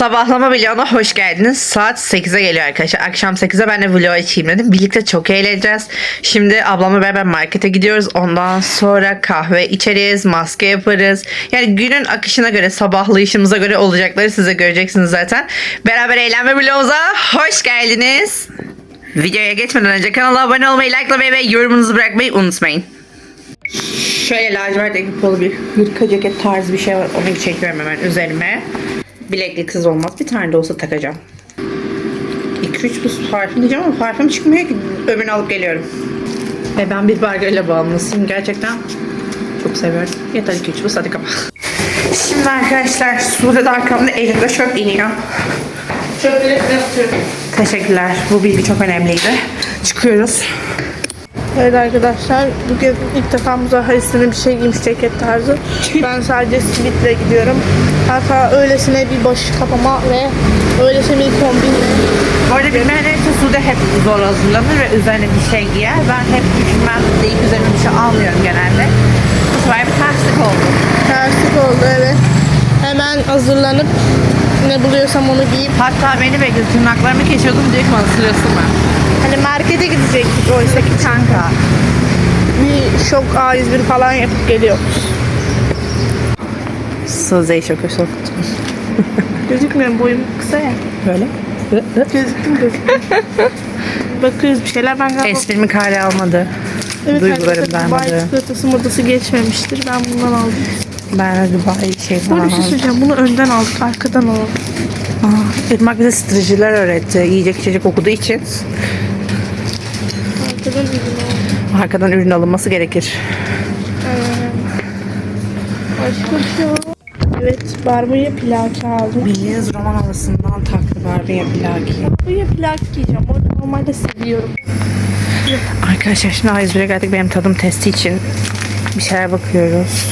Sabahlama vloguna hoş geldiniz. Saat 8'e geliyor arkadaşlar. Akşam 8'e ben de vlog açayım dedim. Birlikte çok eğleneceğiz. Şimdi ablamla beraber markete gidiyoruz. Ondan sonra kahve içeriz, maske yaparız. Yani günün akışına göre, sabahlayışımıza göre olacakları size göreceksiniz zaten. Beraber eğlenme vlogumuza hoş geldiniz. Videoya geçmeden önce kanala abone olmayı, likelamayı ve yorumunuzu bırakmayı unutmayın. Şöyle lacivert ekipolu bir hırka ceket tarzı bir şey var. Onu çekiyorum hemen üzerime. Bilekliksiz olmaz. Bir tane de olsa takacağım. 2-3 bu parfüm diyeceğim ama parfüm çıkmıyor ki. Öbürünü alıp geliyorum. Ve ben bir bargayla bağımlısıyım. Gerçekten çok seviyorum. Yeter 2-3 bu hadi kapa. Şimdi arkadaşlar Sude de arkamda elinde çöp iniyor. Çöpleri atıyorum. Teşekkürler. Bu bilgi çok önemliydi. Çıkıyoruz. Evet arkadaşlar bugün ilk defa muzaffer üstüne bir şey giymiş ceket tarzı. Ben sadece simitle gidiyorum. Hatta öylesine bir baş kapama ve öylesine bir kombinle. Bu arada bilmeyenler için Sude hep zor hazırlanır ve üzerine bir şey giyer. Ben hep düşünmem deyip üzerine bir şey almıyorum genelde. Bu sefer bir terslik oldu. Terslik oldu evet. Hemen hazırlanıp ne buluyorsam onu giyip Hatta beni bekliyor. Tırnaklarımı kesiyordum diyor ki bana sırası mı? Hani markete gidecektik oysa ki kanka. Bir şok A101 falan yapıp geliyoruz. Sude'yi çok hoş soktum. Gözükmüyorum boyum kısa ya. Böyle. Gözüktüm gözüktüm. Bakıyoruz bir şeyler ben galiba Esprimi kare almadı. Evet Duygularım darmadı. Dubai çikolatası modası geçmemiştir. Ben bundan aldım. Ben de Dubai şey Bu falan arada bir şey aldım. söyleyeceğim. Bunu önden aldık, arkadan alalım. Aa, Irmak bize stratejiler öğretti. Yiyecek içecek okuduğu için. Arkadan ürün alınması gerekir. Başka bir şey. Evet, barbunya plaki aldım. Bildiğiniz roman havasından taktı Barbie plaki. Barbunya plaki giyeceğim. Orada normalde seviyorum. Arkadaşlar şimdi A101'e geldik benim tadım testi için. Bir şeyler bakıyoruz.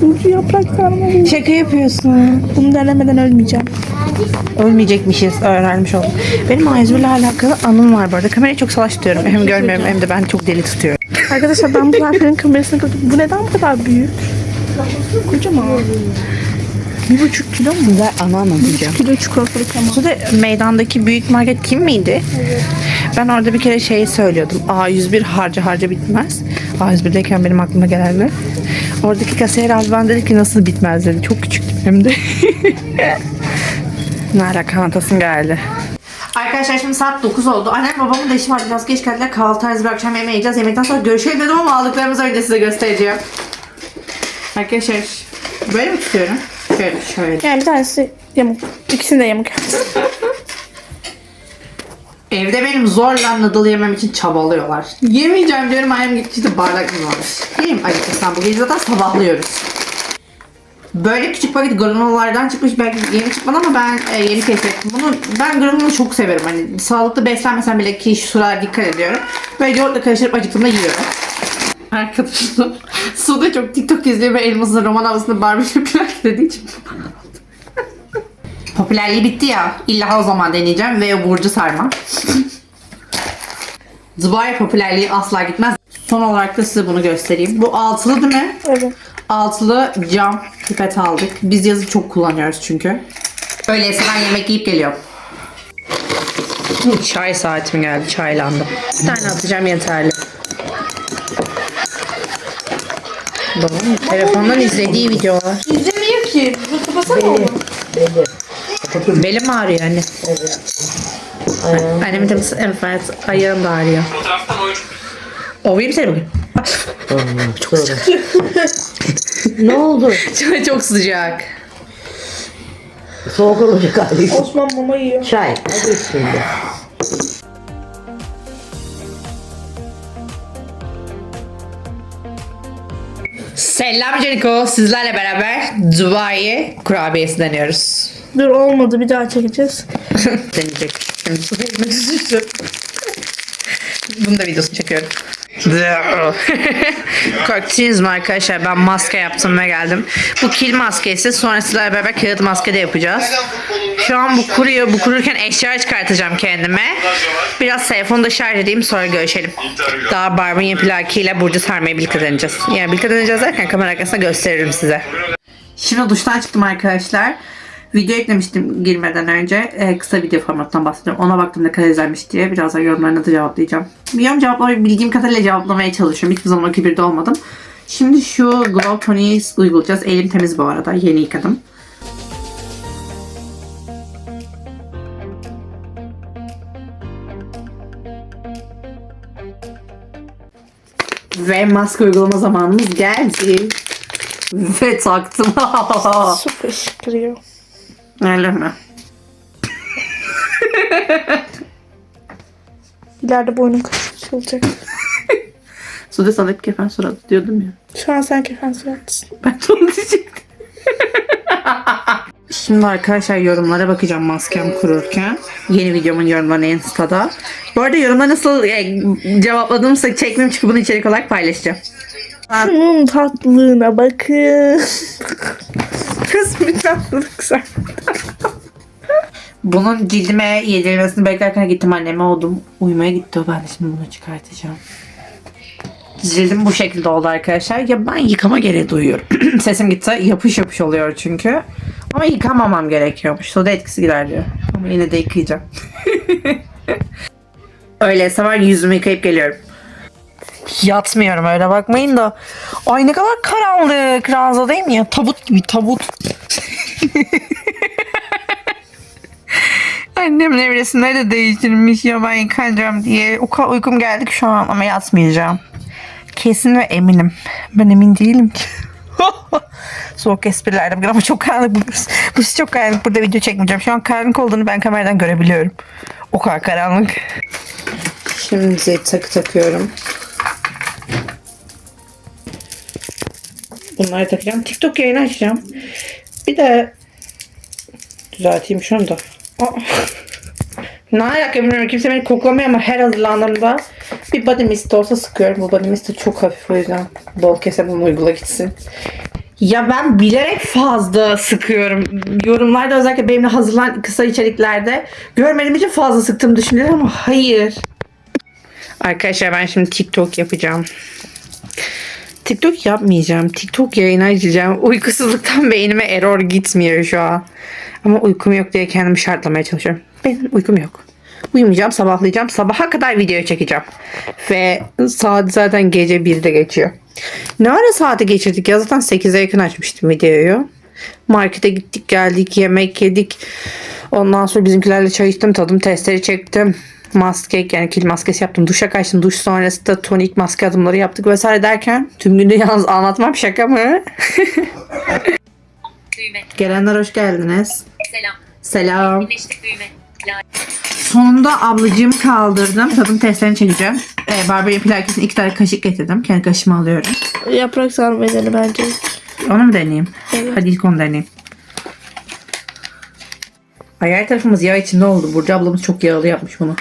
Burcu yaprak sarma. Şaka yapıyorsun. Bunu denemeden ölmeyeceğim. Ölmeyecekmişiz öğrenmiş oldum. Benim A101'le alakalı anım var bu arada. Kamerayı çok salaş tutuyorum. Hem görmüyorum hem de ben çok deli tutuyorum. Arkadaşlar ben bu zarfların kamerasını kırdım. Bu neden bu kadar büyük? Kocaman. Bir buçuk kilo mu? Güzel anı anlatacağım. Kilo çikolatalık ama. Bu da meydandaki büyük market kim miydi? Ben orada bir kere şey söylüyordum. A101 harca harca bitmez. A101'deyken benim aklıma gelenler. Oradaki kasiyer abi bana dedi ki nasıl bitmez dedi. Çok küçüktüm hem de. ne alaka anlatasın geldi. Arkadaşlar şimdi saat 9 oldu. Annem babamın da işi var. Biraz geç geldiler. Kahvaltı tarzı bir akşam yemeği yiyeceğiz. Yemekten sonra görüşelim dedim ama aldıklarımızı önce size göstereceğim. Arkadaşlar böyle mi tutuyorum? Şöyle şöyle. Yani bir tanesi yamuk. İkisini de yamuk. Evde benim zorla noodle yemem için çabalıyorlar. Yemeyeceğim diyorum annem gitti bardak mı varmış. Yiyeyim acıkırsan bu gece zaten sabahlıyoruz. Böyle küçük paket granolalardan çıkmış belki yeni çıkmadı ama ben e, yeni keşfettim. Bunu ben granolu çok severim. Hani sağlıklı beslenmesem bile ki şu sıralar dikkat ediyorum. Böyle yoğurtla karıştırıp acıktığımda yiyorum. Arkadaşlar Su da çok TikTok izliyor ve elmasını roman havasında barbekü plak dediği için Popülerliği bitti ya. İlla o zaman deneyeceğim ve burcu sarma. Dubai popülerliği asla gitmez. Son olarak da size bunu göstereyim. Bu altılı değil mi? Evet. Altılı cam pipet aldık. Biz yazı çok kullanıyoruz çünkü. Öyleyse ben yemek yiyip geliyorum. Çay saatim geldi. Çaylandım. Bir tane atacağım yeterli. Babamın telefondan izlediği videolar. İzlemiyor ki. Kapasana onu. Belim ağrıyor anne. Annemin de evet ayağım da ağrıyor. Ovayım seni bugün. Çok sıcak. Ne oldu? çok, çok sıcak. Soğuk olacak abi. Osman mama yiyor. Çay. Hadi şimdi. Selam Caniko. Sizlerle beraber Dubai kurabiyesi deniyoruz. Dur olmadı bir daha çekeceğiz. Deneyecek. Şimdi su. Bunu da videosunu çekiyorum. Korktunuz mu arkadaşlar? Ben maske yaptım ve geldim. Bu kil maskesi. Sonra sizlerle beraber kağıt maske de yapacağız. Şu an bu kuruyor. Bu kururken eşya çıkartacağım kendime. Biraz telefonu da şarj edeyim sonra görüşelim. Daha barbunya plakiyle Burcu sarmayı birlikte deneyeceğiz. Yani birlikte deneyeceğiz derken kamera arkasında gösteririm size. Şimdi duştan çıktım arkadaşlar. Video eklemiştim girmeden önce. Ee, kısa video formatından bahsediyorum. Ona baktım ne kadar izlenmiş diye. Birazdan yorumlarına da cevaplayacağım. Biliyorum cevaplamayı bildiğim kadarıyla cevaplamaya çalışıyorum. Hiçbir zaman kibirde olmadım. Şimdi şu Glow Toniği uygulayacağız. Elim temiz bu arada. Yeni yıkadım. Ve maske uygulama zamanımız geldi. Ve taktım. Su fışkırıyor. Öyle mi? İleride boynum kaşınacak. Sude sana hep kefen surat diyordum ya. Şu an sen kefen suratlısın. Ben de onu diyecektim. Şimdi arkadaşlar yorumlara bakacağım maskem kururken. Yeni videomun yorumlarını Insta'da. Bu arada yorumlara nasıl e, cevapladığımsa çekmem çünkü bunu içerik olarak paylaşacağım. Şunun tatlılığına bakın. Kız bir tatlılık sen. Bunun cildime yedirilmesini beklerken gittim anneme oldum. Uyumaya gitti o. Ben de şimdi bunu çıkartacağım. Cildim bu şekilde oldu arkadaşlar. Ya ben yıkama gereği duyuyorum. Sesim gitse yapış yapış oluyor çünkü. Ama yıkamamam gerekiyormuş. Soda etkisi gider diyor. Ama yine de yıkayacağım. Öyleyse var yüzümü yıkayıp geliyorum. Yatmıyorum öyle bakmayın da. Ay ne kadar karanlık. Ranza değil mi ya? Tabut gibi tabut. Annemin evresimleri de değiştirmiş ya ben yıkanacağım diye. O kadar uykum geldi ki şu an ama yatmayacağım. Kesin ve eminim. Ben emin değilim ki. Soğuk espriler de ama çok karanlık. Burası, burası çok karanlık. Burada video çekmeyeceğim. Şu an karanlık olduğunu ben kameradan görebiliyorum. O kadar karanlık. Şimdi takı takıyorum. Bunları takacağım. TikTok yayını açacağım. Bir de düzelteyim şunu da. Ne alaka bilmiyorum. Kimse beni koklamıyor ama her hazırlandığımda bir body mist olsa sıkıyorum. Bu body mist de çok hafif o yüzden bol kese bunu uygula gitsin. Ya ben bilerek fazla sıkıyorum. Yorumlarda özellikle benimle hazırlanan kısa içeriklerde görmediğim için fazla sıktığımı düşünüyorum ama hayır. Arkadaşlar ben şimdi TikTok yapacağım. TikTok yapmayacağım. TikTok yayını açacağım. Uykusuzluktan beynime error gitmiyor şu an. Ama uykum yok diye kendimi şartlamaya çalışıyorum. Benim uykum yok. Uyumayacağım, sabahlayacağım. Sabaha kadar video çekeceğim. Ve saat zaten gece 1'de geçiyor. Ne ara saati geçirdik ya? Zaten 8'e yakın açmıştım videoyu. Markete gittik geldik yemek yedik. Ondan sonra bizimkilerle çay içtim tadım testleri çektim. Maske yani kil maskesi yaptım. Duşa kaçtım. Duş sonrası da tonik maske adımları yaptık vesaire derken tüm günde yalnız anlatmam şaka mı? Gelenler hoş geldiniz. Selam. Selam. Sonunda ablacığımı kaldırdım. Tadım testlerini çekeceğim. Ee, Barberin plakesini iki tane kaşık getirdim. Kendi kaşığımı alıyorum. Yaprak sarmayı dene bence. Onu mu deneyeyim? Evet. Hadi ilk onu deneyeyim. Ay her tarafımız yağ içinde oldu. Burcu ablamız çok yağlı yapmış bunu.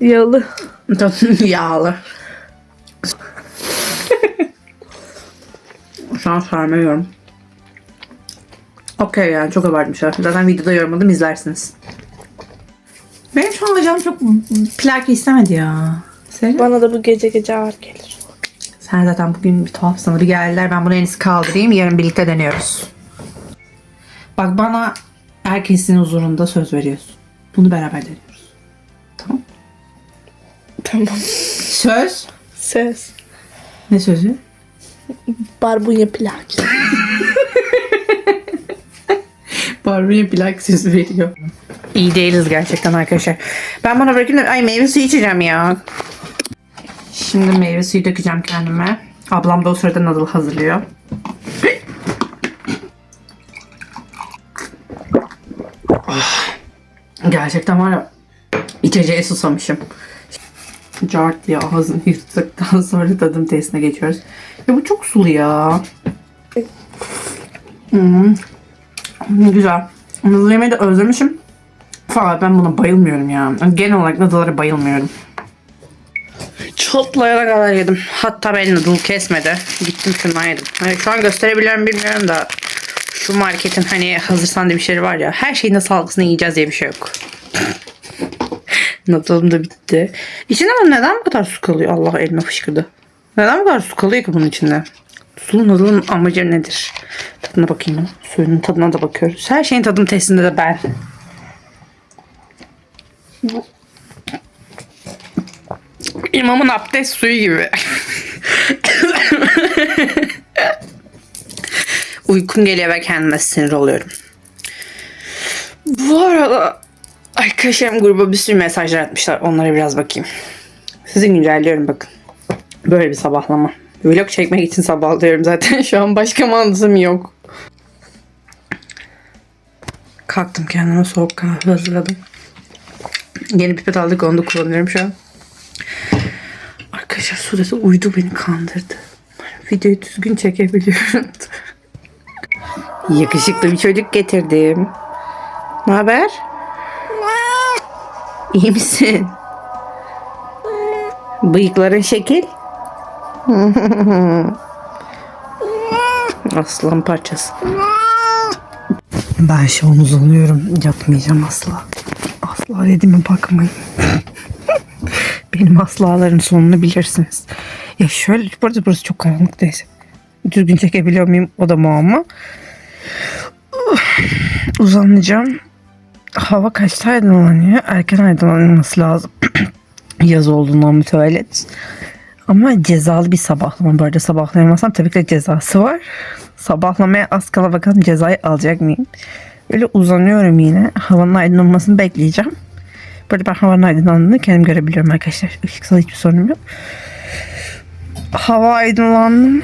Yağlı. yağlı. Şu an sarmıyorum. Okey yani çok abartmışlar. Zaten videoda yorumladım izlersiniz. Benim şu anda canım çok plak istemedi ya. Senin? Bana da bu gece gece ağır gelir. Sen zaten bugün bir tuhaf sana bir geldiler. Ben bunu en iyisi kaldırayım. Yarın birlikte deniyoruz. Bak bana herkesin huzurunda söz veriyorsun. Bunu beraber deniyoruz. Tamam. Tamam. Söz. Ses. Ne sözü? Barbunya plak. Barbie plak sözü veriyor. İyi değiliz gerçekten arkadaşlar. Ben bana bırakayım da ay meyve suyu içeceğim ya. Şimdi meyve suyu dökeceğim kendime. Ablam da o sırada noodle hazırlıyor. Ah, Gerçekten var ya içeceğe susamışım. Cart diye ağzını yırttıktan sonra tadım testine geçiyoruz. Ya bu çok sulu ya. Hmm. Güzel. Noodle yemeği de özlemişim. Fakat ben buna bayılmıyorum ya. Genel olarak noodle'lara bayılmıyorum. Çatlayana kadar yedim. Hatta beni noodle kesmedi. Gittim şundan yedim. Hani şu an gösterebiliyorum bilmiyorum da şu marketin hani hazır sandviçleri var ya her şeyin de sağlıklısını yiyeceğiz diye bir şey yok. Noodle'ım da bitti. İçinde bunun neden bu kadar su kalıyor? Allah elime fışkırdı. Neden bu kadar su kalıyor ki bunun içinde? Sulu noodle'ın amacı nedir? Tadına bakayım. Suyunun tadına da bakıyoruz. Her şeyin tadını testinde de ben. İmamın abdest suyu gibi. Uykum geliyor ve kendime sinir oluyorum. Bu arada arkadaşlarım gruba bir sürü mesajlar atmışlar. Onlara biraz bakayım. Sizi güncelliyorum bakın. Böyle bir sabahlama. Vlog çekmek için sabahlıyorum zaten. Şu an başka mantığım yok. Kalktım kendime soğuk kahve hazırladım. Yeni pipet aldık onu da kullanıyorum şu an. Arkadaşlar Sude de uyudu beni kandırdı. Videoyu düzgün çekebiliyorum. Yakışıklı bir çocuk getirdim. Ne haber? İyi misin? Bıyıkların şekil. Aslan parçası. Ben şu an uzanıyorum. Yatmayacağım asla. Asla dediğime bakmayın. Benim aslaların sonunu bilirsiniz. Ya şöyle, bu arada burası çok karanlık neyse. Düzgün çekebiliyor muyum? O da muamma. Uzanacağım. Hava kaçta aydınlanıyor? Erken aydınlanması lazım. Yaz olduğundan mütevellit. Ama cezalı bir sabahlama. Böyle sabahlayamazsam tabii ki de cezası var. Sabahlamaya az kala bakalım cezayı alacak mıyım? Böyle uzanıyorum yine. Havanın aydınlanmasını bekleyeceğim. Böyle ben havanın aydınlandığını kendim görebiliyorum arkadaşlar. Işıksal hiçbir sorunum yok. Hava aydınlandı mı?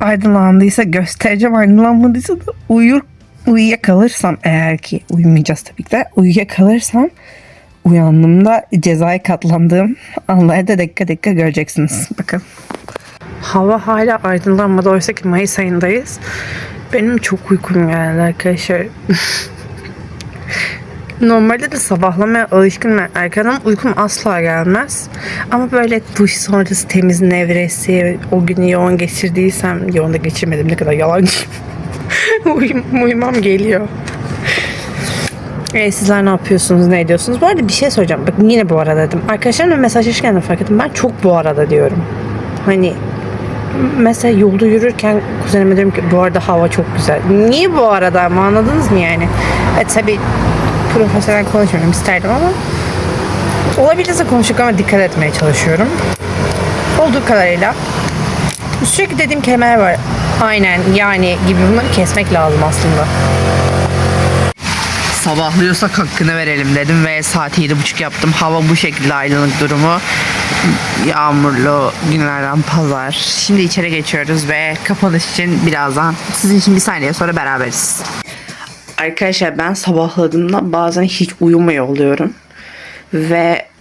Aydınlandıysa göstereceğim. Aydınlanmadıysa da uyur uyuyakalırsam eğer ki uyumayacağız tabii ki de uyuyakalırsam uyandığımda cezaya katlandığım anları da dakika dakika göreceksiniz. Bakın. Hava hala aydınlanmadı. Oysa ki Mayıs ayındayız. Benim çok uykum geldi arkadaşlar. Normalde de sabahlamaya alışkın ben erkenden uykum asla gelmez. Ama böyle duş sonrası temiz nevresi, o günü yoğun geçirdiysem, yoğun da geçirmedim ne kadar yalancıyım. Uyum, uyumam geliyor. E, sizler ne yapıyorsunuz, ne ediyorsunuz? Bu arada bir şey soracağım. Bakın yine bu arada dedim. Arkadaşlarımla mesajlaşırken de fark ettim. Ben çok bu arada diyorum. Hani mesela yolda yürürken kuzenime diyorum ki bu arada hava çok güzel. Niye bu arada ama anladınız mı yani? E tabi profesyonel konuşmuyorum isterdim ama olabildiğince konuşuyorum ama dikkat etmeye çalışıyorum. Olduğu kadarıyla sürekli dediğim kelimeler var. Aynen yani gibi bunları kesmek lazım aslında. Sabahlıyorsak hakkını verelim dedim ve saat yedi buçuk yaptım. Hava bu şekilde aydınlık durumu. Yağmurlu günlerden pazar. Şimdi içeri geçiyoruz ve kapanış için birazdan sizin için bir saniye sonra beraberiz. Arkadaşlar ben sabahladığımda bazen hiç uyumuyor oluyorum. Ve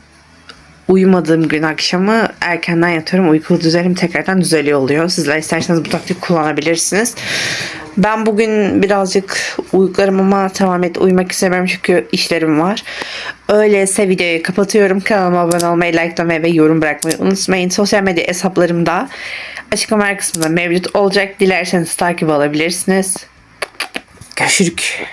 uyumadığım gün akşamı erkenden yatıyorum. Uyku düzenim tekrardan düzeliyor oluyor. Sizler isterseniz bu taktiği kullanabilirsiniz. Ben bugün birazcık uyuklarım ama tamam et uyumak istemiyorum çünkü işlerim var. Öyleyse videoyu kapatıyorum. Kanalıma abone olmayı, likelamayı ve yorum bırakmayı unutmayın. Sosyal medya hesaplarım da açıklama kısmında mevcut olacak. Dilerseniz takip alabilirsiniz. Görüşürük.